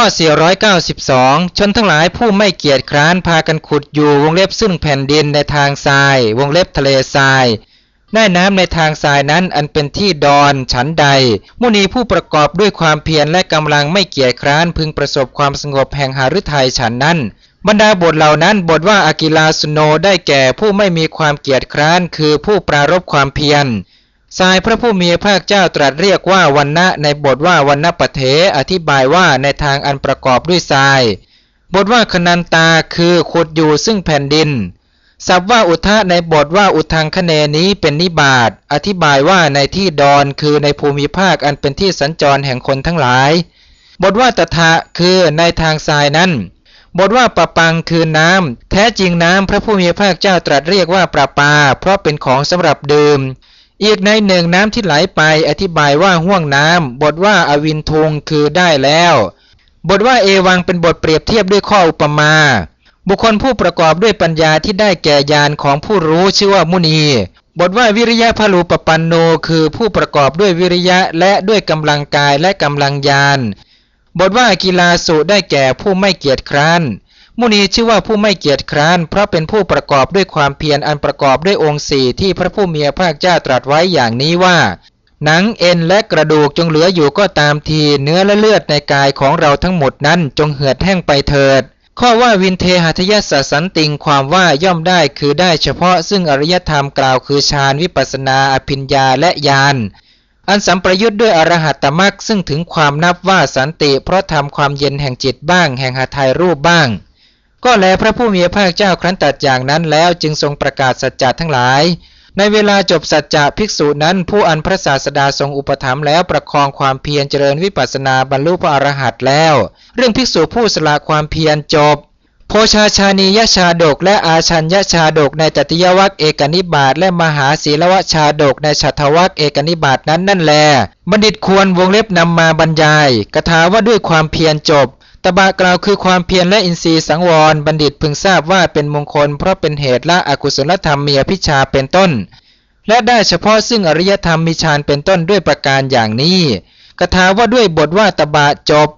ข้อ 492 ชนทั้งหลายผู้ไม่เกียจคร้านพากันขุดอยู่วงเล็บซึ่งแผ่นดินในทางทรายวงเล็บทะเลทรายได้น้ำในทางทรายนั้นอันเป็นที่ดอนฉันใด มุนีผู้ประกอบด้วยความเพียรและกำลังไม่เกียจคร้านพึงประสบความสงบแห่งหฤทัยฉันนั้น บรรดาบทเหล่านั้นบทว่าอากิลาสุโนได้แก่ผู้ไม่มีความเกียจคร้านคือผู้ปรารบความเพียร ทรายพระผู้มีพระเจ้าตรัสเรียกว่าวันณะในบทว่าวันณปะเทอธิบายว่าในทางอันประกอบด้วยทราย บทว่าคนันตาคือขุดอยู่ซึ่งแผ่นดินศัพท์ว่าอุทะในบทว่าอุทังคเนนี้เป็นนิบาตอธิบายว่าในที่ดอนคือในภูมิภาคอันเป็นที่สัญจรแห่งคนทั้งหลาย บทว่าตถะคือในทางทรายนั้น บทว่าประปังคือน้ำแท้จริงน้ำพระผู้มีพระเจ้าตรัสเรียกว่าประปา เพราะเป็นของสำหรับดื่ม อีกในหนึ่งน้ำที่ไหลไปอธิบายว่าห่วงน้ำบทว่าอวินทุงคือได้แล้ว บทว่าเอวังเป็นบทเปรียบเทียบด้วยข้ออุปมา บุคคลผู้ประกอบด้วยปัญญาที่ได้แก่ญาณของผู้รู้ชื่อว่ามุนี บทว่าวิริยะพลูปปันโนคือผู้ประกอบด้วยวิริยะและด้วยกำลังกายและกำลังญาณบทว่ากีฬาสุได้แก่ผู้ไม่เกียจคร้าน มุนีชื่อว่าผู้ไม่เกียจคร้าน เพราะเป็นผู้ประกอบด้วยความเพียรอันประกอบด้วยองค์สี่ที่พระผู้มีพระภาคเจ้าตรัสไว้อย่างนี้ว่า หนังเอ็นและกระดูกจงเหลืออยู่ก็ตามทีเนื้อและเลือดในกายของเราทั้งหมดนั้นจงเหือดแห้งไปเถิด ข้อว่าวินเทหัตยสสันติงความว่าย่อมได้คือได้เฉพาะซึ่งอริยธรรมกล่าวคือฌานวิปัสนาอภิญญาและญาณอันสัมประยุทธ์ด้วยอรหัตตมรักซึ่งถึงความนับว่าสันติ เพราะทำความเย็นแห่งจิตบ้าง แห่งหาไทยรูปบ้าง ก็แลพระผู้มีพระเจ้าครั้นตัดอย่างนั้นแล้วจึงทรงประกาศสัจจะทั้งหลาย ในเวลาจบสัจจะภิกษุนั้น ผู้อันพระศาสดาทรงอุปถัมภ์แล้วประคองความเพียรเจริญวิปัสนาบรรลุพระอรหันต์แล้ว เรื่องภิกษุผู้สละความเพียรจบ โพชาชานียชาดก และอาชัญญชาดกในจติยวัคเอกนิบาตและมหาศีลวชาดกในฉัตวัคเอกนิบาตนั้นนั่นแล บัณฑิตควรวงเล็บนำมาบรรยายกถาว่าด้วยความเพียรจบ ตบะกล่าวคือความเพียรและอินทรีย์สังวร บัณฑิตพึงทราบว่าเป็นมงคล เพราะเป็นเหตุละอกุศลธรรมมีอภิชาเป็นต้น และได้เฉพาะซึ่งอริยธรรมมีฌานเป็นต้นด้วยประการอย่างนี้กถาว่าด้วยบทว่าตบะจบ